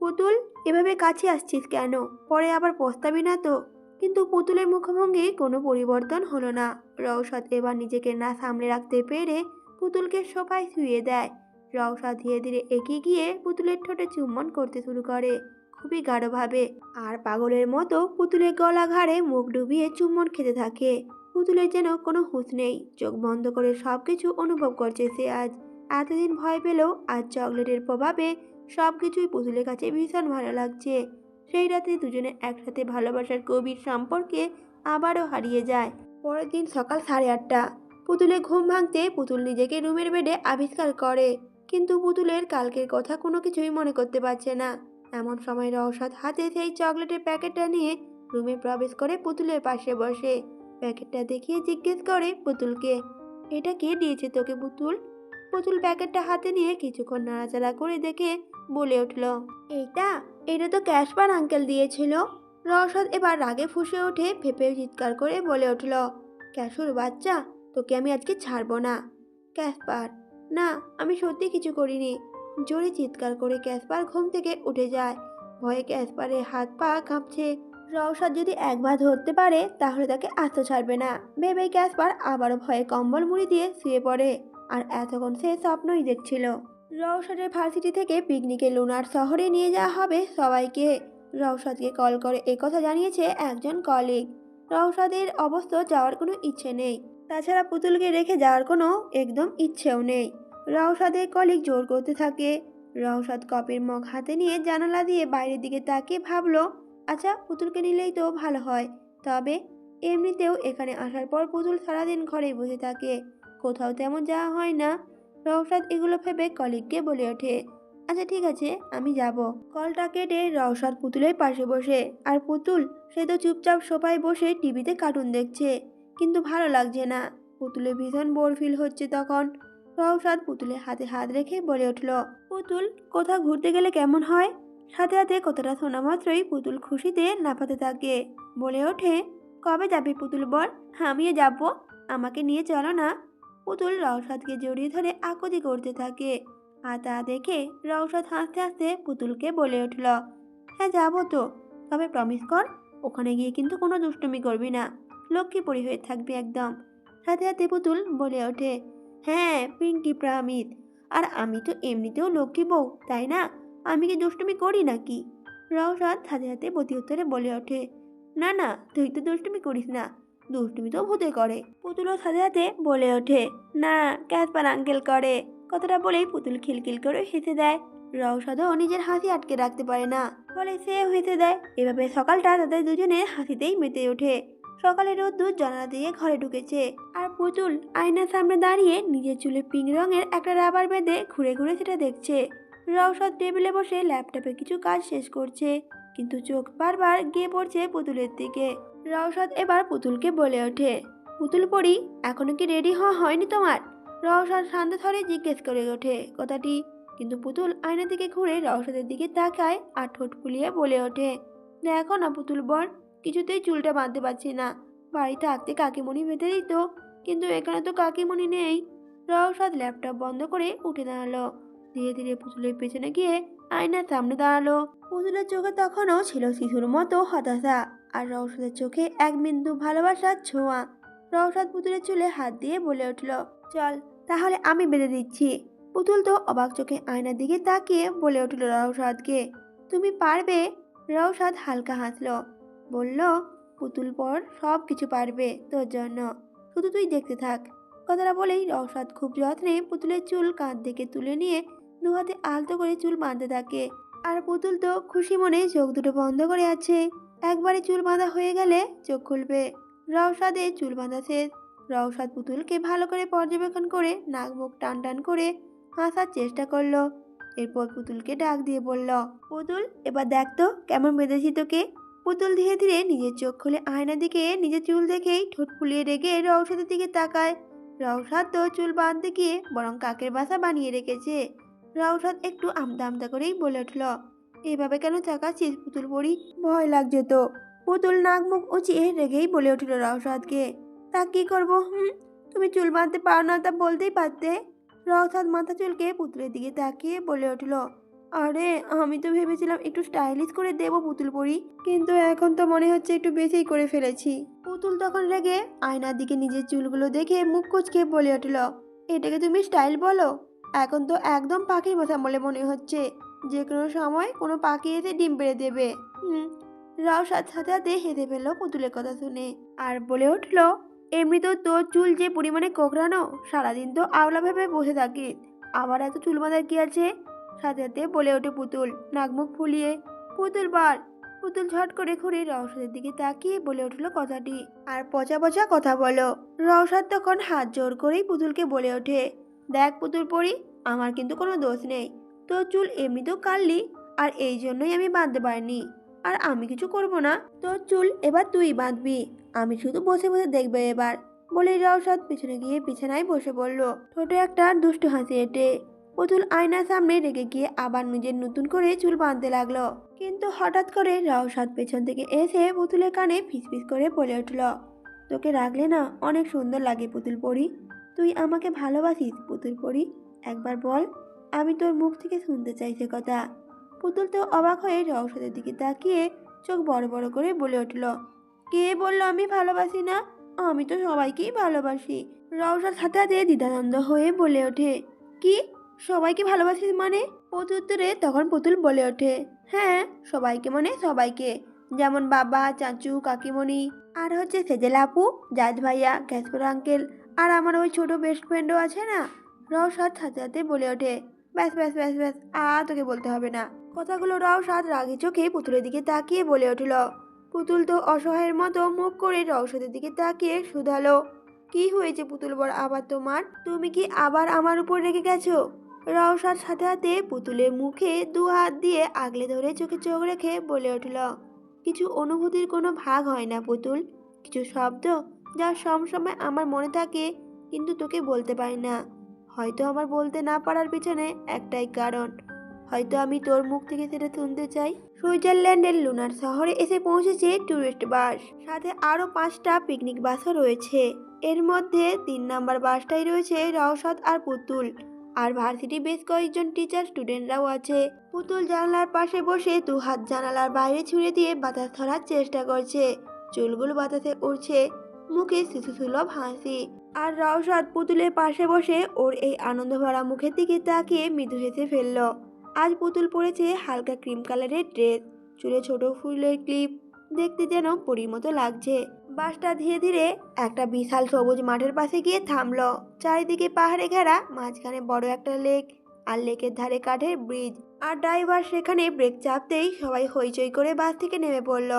পুতুল, এভাবে কাছে আসছিস কেন? পরে আবার পস্তাবি না তো? কিন্তু পুতুলের মুখভঙ্গি কোনো পরিবর্তন হলো না। রওশাদ এবার নিজেকে না সামলে রাখতে পেরে পুতুলকে সোফায় শুয়ে দেয়। রওশাদ ধীরে ধীরে এগিয়ে গিয়ে পুতুলের ঠোঁটে চুম্বন করতে শুরু করে। খুবই গাঢ়ভাবে। আর পাগলের মতো পুতুলের গলা ঘাড়ে মুখ ডুবিয়ে চুম্বন খেতে থাকে। পুতুলের যেন কোনো হুঁশ নেই। চোখ বন্ধ করে সব কিছু অনুভব করছে সে আজ। এতদিন ভয় পেলেও আজ চকলেটের প্রভাবে সব কিছুই পুতুলের কাছে ভীষণ ভালো লাগছে। সেই রাতে দুজনে একসাথে ভালোবাসার গভীর সম্পর্কে আবারও হারিয়ে যায়। পরের দিন সকাল সাড়ে আটটা পুতুলের ঘুম ভাঙতে পুতুল নিজেকে রুমের বেডে আবিষ্কার করে। কিন্তু পুতুলের কালকের কথা কোনো কিছুই মনে করতে পারছে না। এমন সময় রওশাদ হাতে সেই চকলেটের প্যাকেটটা নিয়ে রুমে প্রবেশ করে পুতুলের পাশে বসে। প্যাকেটটা দেখিয়ে জিজ্ঞেস করে পুতুলকে, এটা কে দিয়েছে তোকে পুতুল? পুতুল প্যাকেটটা হাতে নিয়ে কিছুক্ষণ নাড়াচাড়া করে দেখে বলে উঠল। এইটা, এটা তো ক্যাশপার আঙ্কেল দিয়েছিল। রসদ এবার রাগে ফুসে উঠে ফেপে চিৎকার করে বলে উঠল, ক্যাশুর বাচ্চা, তোকে আমি আজকে ছাড়বো না। ক্যাসপার না, আমি সত্যি কিছু করিনি। জোরে চিৎকার করে ক্যাসপার ঘুম থেকে উঠে যায়। ভয়ে ক্যাসপারের হাত পা কাঁপছে। রওশাদ যদি একবার ধরতে পারে, তাহলে তাকে আস্ত ছাড়বে না। ভেবে ক্যাসপার আবারও ভয়ে কম্বল মুড়ি দিয়ে শুয়ে পড়ে। আর এতক্ষণ সে স্বপ্নই দেখছিল। রওশাদের ভার্সিটি থেকে পিকনিকে লুনার শহরে নিয়ে যাওয়া হবে। সবাইকে রওশাদকে কল করে একথা জানিয়েছে একজন কলিগ রওশাদের অবশ্য যাওয়ার কোনো ইচ্ছে নেই। তাছাড়া পুতুলকে রেখে যাওয়ার কোনো একদম ইচ্ছেও নেই। রওশাদের কলিগ জোর করতে থাকে। রওশাদ কপের মগ হাতে নিয়ে জানালা দিয়ে বাইরের দিকে তাকিয়ে ভাবলো আচ্ছা পুতুলকে নিলেই তো ভালো হয়। তবে এমনিতেও এখানে আসার পর পুতুল সারাদিন ঘরেই বসে থাকে। কোথাও তেমন যাওয়া হয় না। রওশাদ এগুলো ভেবে কলিগকে বলে ওঠে আচ্ছা ঠিক আছে, আমি যাব। কলটা কেটে রওশাদ পুতুলের পাশে বসে, আর পুতুল সে তো চুপচাপ সোফায় বসে টিভিতে কার্টুন দেখছে, কিন্তু ভালো লাগছে না। পুতুলে ভীষণ বোর ফিল হচ্ছে তখন। রওশাদ পুতুলের হাতে হাত রেখে বলে উঠল, পুতুল, কোথাও ঘুরতে গেলে কেমন হয়? সাথে সাথে কথাটা শোনা মাত্রই পুতুল খুশিতে লাফাতে থাকে। বলে ওঠে, কবে যাবে পুতুল বল? আমিও যাব। আমাকে নিয়ে চলো না। পুতুল রওশাদকে জড়িয়ে ধরে আকতি করতে থাকে আর তা দেখে রওশাদ হাসতে হাসতে পুতুলকে বলে উঠল হ্যাঁ যাব তো। তবে প্রমিস কর, ওখানে গিয়ে কিন্তু কোনো দুষ্টুমি করবি না। লক্ষ্মী পরি হয়ে থাকবি একদম। সাথে সাথে পুতুল বলে ওঠে হ্যাঁ পিঙ্কি প্রামিত। আর আমি তো এমনিতেও লক্ষ্মী বউ, তাই না? আমি কি দুষ্টুমি করি নাকি? রওশাদ সাথে সাথে প্রতি উত্তরে বলে ওঠে, না না, তুই তো দুষ্টুমি করিস না। দুষ্টুমি তো ভূতে করে। পুতুলও সাথে সাথে বলে ওঠে, না ক্যাসপার আঙ্কেল করে। কথাটা বলেই পুতুল খিলখিল করে হেসে দেয়। রওশাদও নিজের হাসি আটকে রাখতে পারে না, ফলে সে হেসে দেয়। এভাবে সকালটা তাদের দুজনের হাসিতেই মেতে ওঠে। সকালে রোদ্দুর জানালা দিয়ে ঘরে ঢুকেছে আর পুতুল আয়নার সামনে দাঁড়িয়ে নিজের চুলে পিঙ্ক রঙের একটা রাবার বেঁধে ঘুরে ঘুরে সেটা দেখছে। রওশাদ টেবিলে বসে ল্যাপটপে কিছু কাজ শেষ করছে, কিন্তু চোখ বারবার গিয়ে পড়ছে পুতুলের দিকে। রওশাদ এবার পুতুলকে বলে ওঠে, পুতুল পড়ি এখনও কি রেডি হওয়া হয়নি তোমার? রওশাদ শান্ত ধরে জিজ্ঞেস করে ওঠে, কথাটি? কিন্তু পুতুল আয়না দিকে ঘুরে রওশাদের দিকে তাকায় আর ঠোঁট ফুলিয়ে বলে ওঠে, দেখো না পুতুল বর, কিছুতেই চুলটা বাঁধতে পারছি না। বাড়িতে আঁকতে কাকিমণি বেঁধে দিত, কিন্তু এখানে তো কাকিমণি নেই। রওশাদ ল্যাপটপ বন্ধ করে উঠে দাঁড়াল। ধীরে ধীরে পুতুলের পেছনে গিয়ে আয়নার সামনে দাঁড়াল। পুতুলের চোখে তখনও ছিল শিশুর মতো হতাশা। আর রওশাদের চোখে এক বিন্দু ভালোবাসার ছোঁয়া। রওশাদ পুতুলের চুলে হাত দিয়ে বলে উঠল, চল, তাহলে আমি বেঁধে দিচ্ছি। পুতুল তো অবাক চোখে আয়নার দিকে তাকিয়ে বলে উঠল রওশাদকে তুমি পারবে? রওশাদ হালকা হাসলো, বলল, পুতুল পর সব কিছু পারবে তোর জন্য, শুধু তুই দেখতে থাক। কথাটা বলেই রওশাদ খুব যত্নে পুতুলের চুল কাঁধ থেকে তুলে নিয়ে দু হাতে আলতো করে চুল বাঁধতে থাকে। আর পুতুল তো খুশি মনে চোখ দুটো বন্ধ করে আছে। একবারে চুল বাঁধা হয়ে গেলে চোখ খুলবে। রওশাদে চুল বাঁধা শেষ রওশাদ পুতুলকে ভালো করে পর্যবেক্ষণ করে নাক মুখ টান টান করে হাসার চেষ্টা করল। এরপর পুতুলকে ডাক দিয়ে বলল, পুতুল, এবার দেখ তো কেমন বেঁধেছি তোকে। পুতুল ধীরে ধীরে নিজের চোখ খুলে আয়নার দিকে নিজের চুল দেখেই ঠোঁট ফুলিয়ে রেখে রওশাদের দিকে তাকায়। রওশাদ তো চুল বাঁধতে গিয়ে বরং কাকের বাসা বানিয়ে রেখেছে। রওশাদ একটু আমদা আমদা করেই বলে উঠল এভাবে কেন তাকাচ্ছিস পুতুল পড়ি ভয় লাগছে তো। পুতুল নাক, মুখ উঁচিয়ে রেগেই বলে উঠল রওশাদকে তা কি করব? হুম, তুমি চুল বাঁধতে পারো না তা বলতেই পারতে। রওশাদ মাথা চুলকে পুতুলের দিকে তাকিয়ে বলে উঠল, আরে, আমি তো ভেবেছিলাম একটু স্টাইলিশ করে দেব পুতুল পরি, কিন্তু এখন তো মনে হচ্ছে একটু বেশিই করে ফেলেছি। পুতুল তখন রেগে আয়নার দিকে নিজের চুলগুলো দেখে মুখ কুচকে বলে উঠল, এটাকে তুমি স্টাইল বলো? এখন তো একদম পাখির মতো বলে মনে হচ্ছে। যে কোনো সময় কোনো পাখি এসে ডিম পেড়ে দেবে। হুম, রাও সাথে সাথে সাথে হেঁটে ফেলল পুতুলের কথা শুনে। আর বলে উঠল, এমনি তো তোর চুল যে পরিমাণে কোকড়ানো, সারাদিন তো আওলা ভেবে বসে থাকিস। আবার এত চুল বাঁধার কি আছে? সাথে সাথে বলে ওঠে পুতুল নাক মুখ ফুলিয়ে, পুতুল বার পুতুল ঝট করে ঘুরে রওসাদের দিকে তাকিয়ে বলে উঠল কথাটি। আর পচা পচা কথা বলো রওসাদ তখন হাত জোর করেই পুতুলকে বলে ওঠে, দেখ পুতুল পড়ি আমার কিন্তু কোনো দোষ নেই। তোর চুল এমনিতেও কাটলি, আর এই জন্যই আমি বাঁধতে পারিনি। আর আমি কিছু করব না। তোর চুল এবার তুই বাঁধবি। আমি শুধু বসে বসে দেখবে এবার। বলে রওসাদ পিছনে গিয়ে বিছানায় বসে পড়ল। ঠোঁটে একটা দুষ্টু হাসি এঁটে। পুতুল আয়নার সামনে রেগে গিয়ে আবার নিজের নতুন করে চুল বাঁধতে লাগল। কিন্তু হঠাৎ করে রওসাদ পেছন থেকে এসে পুতুলের কানে ফিসফিস করে বলে উঠল, তোকে রাখলে না অনেক সুন্দর লাগে পুতুল পরি। তুই আমাকে ভালোবাসিস পুতুল পরি। একবার বল আমি তোর মুখ থেকে শুনতে চাই সে কথা। পুতুল তো অবাক হয়ে রওসাদের দিকে তাকিয়ে চোখ বড় বড় করে বলে উঠল, কে বলল আমি ভালোবাসি না? আমি তো সবাইকেই ভালোবাসি। হাতে হাতে দ্বিধানন্দ হয়ে বলে ওঠে, কি? সবাইকে ভালোবাসিস মানে? প্রত্যুত্তরে তখন পুতুল বলে ওঠে হ্যাঁ সবাইকে মানে সবাইকে। যেমন বাবা, চাচু, কাকিমণি আর হচ্ছে সেজেল আপু জাজ ভাইয়া ক্যাসপুর আঙ্কেল আর আমার ওই ছোট বেস্ট ফ্রেন্ডও আছে না? রওসাদ সাথে সাথে বলে ওঠে ব্যাস ব্যাস ব্যাস ব্যাস আ তোকে বলতে হবে না। কথাগুলো রওসাদ রাগি চোখে পুতুলের দিকে তাকিয়ে বলে উঠল। পুতুল তো অসহায়ের মতো মুখ করে রওসাদের দিকে তাকিয়ে শুধালো। কি হয়েছে পুতুল বর, আবার তোমার? তুমি কি আবার আমার উপর রেগে গেছো? রওসার সাথে সাথে পুতুলের মুখে দু হাত দিয়ে আগলে ধরে চোখে চোখ রেখে বলে উঠল, কিছু অনুভূতির কোনো ভাগ হয় না পুতুল। কিছু শব্দ যা সবসময় আমার মনে থাকে, কিন্তু তোকে বলতে পারি না। হয়তো আমার বলতে না পারার পিছনে একটাই কারণ। হয়তো আমি তোর মুখ থেকে সেটা শুনতে চাই। সুইজারল্যান্ডের লুনার শহরে এসে পৌঁছেছে ট্যুরিস্ট বাস। সাথে আরও পাঁচটা পিকনিক বাসও রয়েছে। এর মধ্যে তিন নাম্বার বাসটাই রয়েছে রওশদ আর পুতুল। আর ভার্সিটি বেশ কয়েকজন টিচার স্টুডেন্টরাও আছে। পুতুল জানালার পাশে বসে দু হাত জানালার বাইরে ছুঁড়ে দিয়ে বাতাস ধরার চেষ্টা করছে। চুলগুলো বাতাসে উড়ছে। মুখে শিশু সুলভ হাসি। আর রওশদ পুতুলের পাশে বসে ওর এই আনন্দ ভরা মুখের দিকে তাকিয়ে মৃদু হেসে ফেলল। আজ পুতুল পরেছে হালকা ক্রিম কালারের ড্রেস। চুলে ছোট ফুলের ক্লিপ। দেখতে যেন পরীর মতো লাগছে। বাসটা ধীরে ধীরে একটা বিশাল সবুজ মাঠের পাশে গিয়ে থামলো। চারিদিকে পাহাড়ে ঘেরা, মাঝখানে বড় একটা লেক আর লেকের ধারে কাঠের ব্রিজ। আর ড্রাইভার সেখানে ব্রেক চাপতেই সবাই হইচই করে বাস থেকে নেমে পড়ল।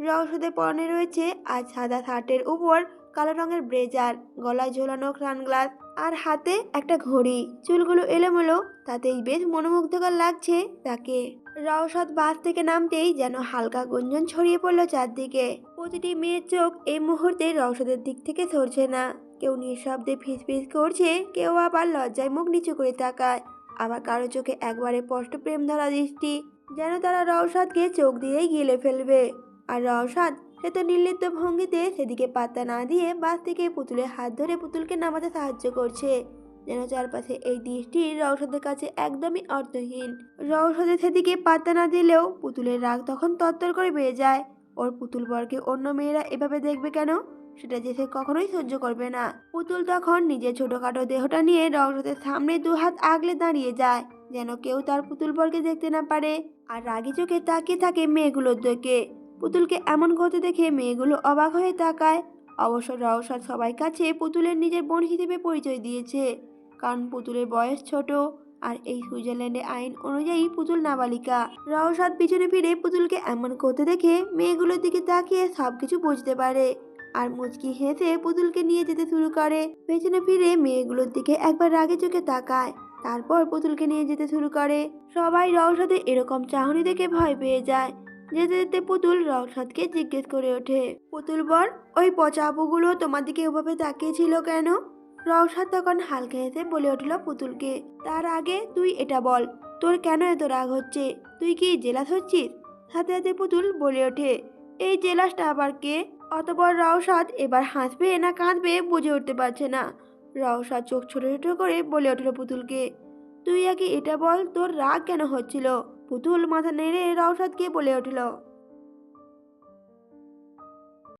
রওশদের পরনে রয়েছে আজ সাদা শার্টের উপর কালো রঙের ব্রেজার গলায় ঝোলানো সানগ্লাস আর হাতে একটা ঘড়ি। চুলগুলো এলোমেলো, তাতেই বেশ মনোমুগ্ধকর লাগছে তাকে। রওশদ বাস থেকে নামতেই যেন হালকা গুঞ্জন ছড়িয়ে পড়ল চারদিকে। প্রতিটি মেয়ের চোখ এই মুহূর্তে রওশদের দিক থেকে সরছে না। কেউ নিঃশব্দে ফিস ফিস করছে, কেউ আবার লজ্জায় মুখ নিচু করে তাকায়। আবার কারও চোখে একবারে স্পষ্ট প্রেম ধরা দৃষ্টি, যেন তারা রওশাদকে চোখ দিয়েই গিলে ফেলবে। আর রওশাদ সে তো নির্লিপ্ত ভঙ্গিতে সেদিকে পাত্তা না দিয়ে বাস থেকে পুতুলের হাত ধরে পুতুলকে নামাতে সাহায্য করছে, যেন চারপাশে এই দৃষ্টি রওশদের কাছে একদমই অর্থহীন। রওশদের সেদিকে পাত্তা না দিলেও পুতুলের রাগ তখন তত্তর করে বেড়ে যায়। ওর পুতুল বরকে অন্য মেয়েরা এভাবে দেখবে কেন? সেটা যে সে কখনোই সহ্য করবে না। পুতুল তখন নিজের ছোটখাটো দেহটা নিয়ে রওশদের সামনে দু হাত আগলে দাঁড়িয়ে যায়, যেন কেউ তার পুতুল বরকে দেখতে না পারে। আর রাগি চোখে তাকিয়ে থাকে মেয়েগুলোর দিকে। পুতুলকে এমন করতে দেখে মেয়েগুলো অবাক হয়ে তাকায়। অবশ্য রওশাদ সবাই কাছে পুতুলের নিজের বোন হিসেবে পরিচয় দিয়েছে, কারণ পুতুলের বয়স ছোট আর এই সুইজারল্যান্ডে আইন অনুযায়ী পুতুল নাবালিকা। রওশাদ পিছনে ফিরে পুতুলকে এমন করতে দেখে মেয়েগুলোর দিকে তাকিয়ে সব কিছু বুঝতে পারে আর মুচকি হেসে পুতুলকে নিয়ে যেতে শুরু করে। পেছনে ফিরে মেয়েগুলোর দিকে একবার রাগে চোখে তাকায়, তারপর পুতুলকে নিয়ে যেতে শুরু করে। সবাই রওশাদের এরকম চাহনি দেখে ভয় পেয়ে যায়। যেতে যেতে পুতুল রওশাদকে জিজ্ঞেস করে ওঠে। পুতুল বর, ওই পচা আপুগুলো তোমার দিকে ওভাবে তাকিয়েছিল কেন? রওশাদ তখন হালকা হেসে বলে উঠল পুতুলকে, তার আগে তুই এটা বল, তোর কেন এত রাগ হচ্ছে? তুই কি জেলাস হচ্ছিস? সাথে সাথে পুতুল বলে ওঠে, এই জেলাসটা আবার কে? অতপর রওশাদ এবার হাসবে না কাঁদবে বুঝে উঠতে পারছে না। রওশাদ চোখ ছোট ছোট করে বলে উঠল পুতুলকে, তুই আগে এটা বল, তোর রাগ কেন হচ্ছিল? পুতুল মাথা নেড়ে রওশাদকে বলে উঠল